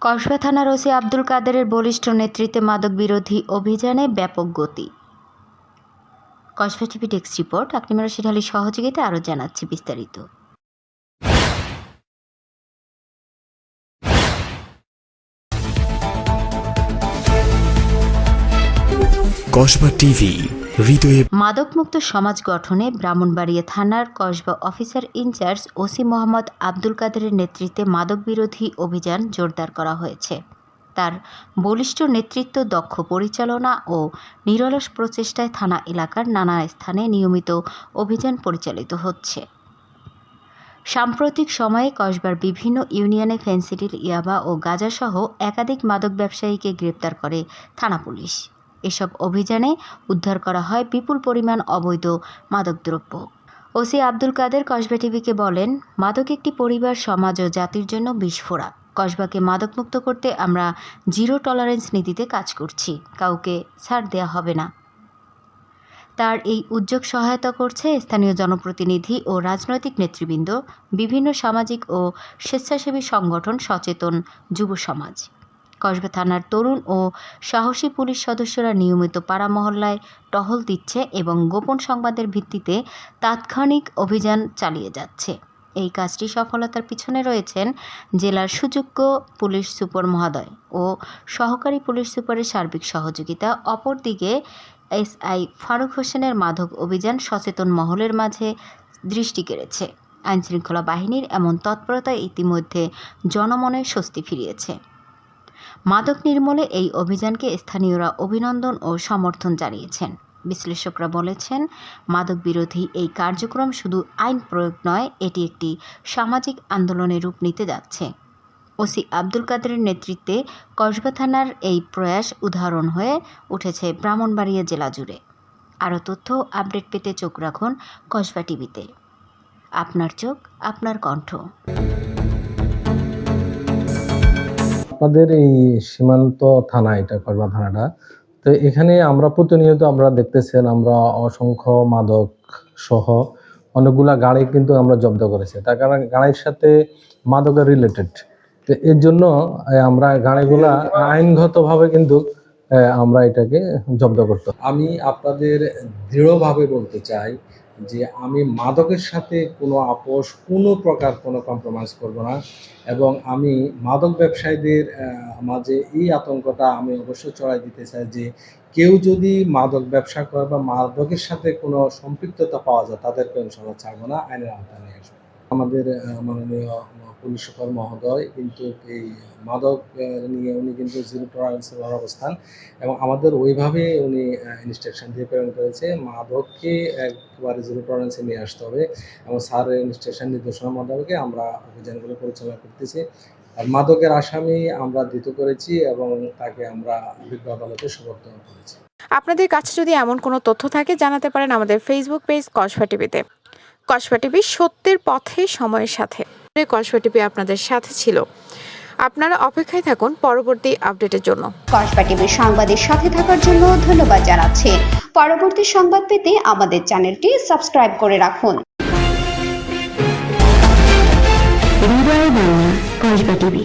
কসবা থানার ওসি আব্দুল কাদেরের বলিষ্ঠ নেতৃত্বে মাদক বিরোধী অভিযানে ব্যাপক গতি। কসবা টিভি ডেস্ক রিপোর্ট আকনিমারা শিরহালির সহযোগিতা আরও জানাচ্ছি বিস্তারিত। কসবা টিভি, হৃদয়ে মাদকমুক্ত সমাজ গঠনে ব্রাহ্মণবাড়িয়া থানার Kasba officer in charge OC Mohammad Abdul কাদেরের নেতৃত্বে মাদক বিরোধী অভিযান জোরদার করা হয়েছে। তার বলিষ্ঠ নেতৃত্ব, দক্ষ পরিচালনা ও নিরলস প্রচেষ্টায় থানা এলাকার নানা স্থানে নিয়মিত অভিযান পরিচালিত হচ্ছে। সাম্প্রতিক সময়ে কসবার বিভিন্ন ইউনিয়নে ফেন্সিডিল, ইয়াবা ও গাঁজাসহ একাধিক মাদক ব্যবসায়ীকে গ্রেপ্তার করে থানা পুলিশ। এসব অভিযানে উদ্ধার করা হয় বিপুল পরিমাণ অবৈধ মাদকদ্রব্য। ওসি আব্দুল কাদের কসবা টিভিকে বলেন, মাদক একটি পরিবার, সমাজ ও জাতির জন্য বিস্ফোরা কসবাকে মাদকমুক্ত করতে আমরা জিরো টলারেন্স নীতিতে কাজ করছি, কাউকে ছাড় দেওয়া হবে না। তার এই উদ্যোগ সহায়তা করছে স্থানীয় জনপ্রতিনিধি ও রাজনৈতিক নেতৃবৃন্দ, বিভিন্ন সামাজিক ও স্বেচ্ছাসেবী সংগঠন সচেতন যুব সমাজ। কসবা থানার তরুণ ও সাহসী পুলিশ সদস্যরা নিয়মিত পাড়া মহল্লায় টহল দিচ্ছে এবং গোপন সংবাদের ভিত্তিতে তাৎক্ষণিক অভিযান চালিয়ে যাচ্ছে। এই কাজটি সফলতার পিছনে রয়েছেন জেলার সুযোগ্য পুলিশ সুপার মহোদয় ও সহকারী পুলিশ সুপারের সার্বিক সহযোগিতা। অপরদিকে এসআই ফারুক হোসেনের মাদক অভিযান সচেতন মহলের মাঝে দৃষ্টি কেড়েছে। আইনশৃঙ্খলা বাহিনীর এমন তৎপরতা ইতিমধ্যে জনমনে স্বস্তি ফিরিয়েছে। মাদক নির্মূলে এই অভিযানকে স্থানীয়রা অভিনন্দন ও সমর্থন জানিয়েছেন। বিশ্লেষকরা বলেছেন, মাদক বিরোধী এই কার্যক্রম শুধু আইন প্রয়োগ নয়, এটি একটি সামাজিক আন্দোলনের রূপ নিতে যাচ্ছে। ওসি আব্দুল কাদেরের নেতৃত্বে কসবা থানার এই প্রয়াস উদাহরণ হয়ে উঠেছে ব্রাহ্মণবাড়িয়া জেলা জুড়ে। আরও তথ্য আপডেট পেতে চোখ রাখুন কসবা টিভিতে। আপনার চোখ, আপনার কণ্ঠ। আপনাদের এই সীমান্ত থানা, এটা করবা থানাটা। তো এখানে আমরা প্রতিনিয়ত আমরা দেখতেছেন আমরা অসংখ্য মাদক সহ অনেকগুলা গাড়ি কিন্তু আমরা জব্দ করেছি। তার কারণ গাড়ির সাথে মাদকের রিলেটেড তো এর জন্য আমরা গাড়িগুলা আইনগতভাবে কিন্তু আমরা এটাকে জব্দ করতে আমি আপনাদের দৃঢ়ভাবে বলতে চাই যে আমি মাদকের সাথে কোনো আপোষ, কোনো প্রকার কোনো কম্প্রোমাইজ করব না এবং আমি মাদক ব্যবসায়ীদের মাঝে এই আতঙ্কটা আমি অবশ্যই চড়াই দিতে চাই যে কেউ যদি মাদক ব্যবসা করে বা মাদকের সাথে কোনো সম্পৃক্ততা পাওয়া যায় তাদেরকে ইনশাল্লাহ ছাড়বো না, আইনের আওতায় নিয়ে আসব। আমাদের মাননীয় পুলিশ সুপার মহোদয় কিন্তু এই মাদক নিয়ে উনি কিন্তু জিরো টলারেন্সের অবস্থান এবং আমাদের ওইভাবে উনি ইনস্ট্রাকশন দিয়ে প্রেরণ করেছে, মাদককে একবারে জিরো টলারেন্সে নিয়ে আসতে হবে এবং স্যারের ইনস্ট্রাকশন নির্দেশনা মোতাবেক আমরা অভিযানগুলো পরিচালনা করতেছি। আর মাদকের আসামি আমরা ধৃত করেছি এবং তাকে আমরা বিজ্ঞ আদালতে সমর্থন করেছি। আপনাদের কাছে যদি এমন কোনো তথ্য থাকে জানাতে পারেন আমাদের ফেসবুক পেজ কসবা টিভিতে। কসবা টিভি সত্যের পথে সময়ের সাথে। কসবা টিভি আপনাদের সাথে ছিল। আপনারা অপেক্ষায় থাকুন পরবর্তী আপডেটের জন্য। কসবা টিভির সংবাদের সাথে থাকার জন্য ধন্যবাদ জানাচ্ছি। পরবর্তী সংবাদ পেতে আমাদের চ্যানেলটি সাবস্ক্রাইব করে রাখুন। কসবা টিভি।